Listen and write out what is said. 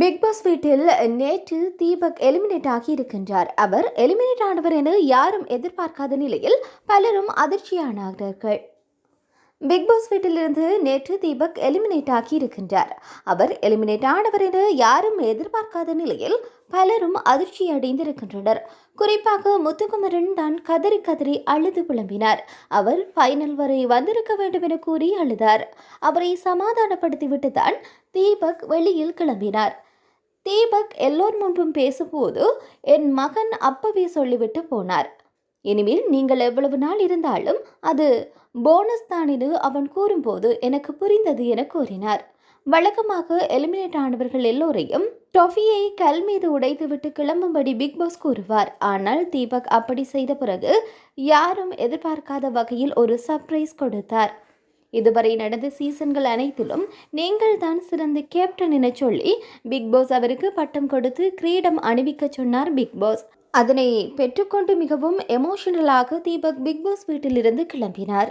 Big pass வீட்டில் நேற்று Deepak eliminate ஆகி இருக்கின்றார். அவர் எலிமினேட் ஆனவர் என யாரும் எதிர்பார்க்காத நிலையில் பலரும் அதிர்ச்சியானார்கள். பிக் பாஸ் வீட்டிலிருந்து நேற்று தீபக் எலிமினேட் ஆகி இருக்கின்றார். அவர் எலிமினேட் ஆனவர் என யாரும் எதிர்பார்க்காத நிலையில் பலரும் அதிர்ச்சி அடைந்திருக்கின்றனர். குறிப்பாக முத்துக்குமரன் தான் கதறி கதறி அழுது புலம்பினார். அவர் ஃபைனல் வரை வந்திருக்க வேண்டும் என கூறி அழுதார். அவரை சமாதானப்படுத்திவிட்டு தான் தீபக் வெளியில் கிளம்பினார். தீபக் எல்லோர் முன்பும் பேசும்போது என் மகன் அப்பவே சொல்லிவிட்டு போனார். இனிமேல் நீங்கள் எவ்வளவு நாள் இருந்தாலும் அது போனஸ் தானினு அவன் கூறும்போது எனக்கு புரிந்தது என கூறினார். வழக்கமாக எலிமினேட் ஆனவர்கள் எல்லோரையும் டொஃபியை கல் மீது உடைத்துவிட்டு கிளம்பும்படி பிக் பாஸ் கூறுவார். ஆனால் தீபக் அப்படி செய்த பிறகு யாரும் எதிர்பார்க்காத வகையில் ஒரு சர்ப்ரைஸ் கொடுத்தார். இதுவரை நடந்த சீசன்கள் அனைத்திலும் நீங்கள் தான் சிறந்த கேப்டன் என சொல்லி பிக் பாஸ் அவருக்கு பட்டம் கொடுத்து கிரீடம் அணிவிக்க சொன்னார் பிக் பாஸ். அதனை பெற்றுக்கொண்டு மிகவும் எமோஷனலாக தீபக் பிக் பாஸ் வீட்டிலிருந்து கிளம்பினார்.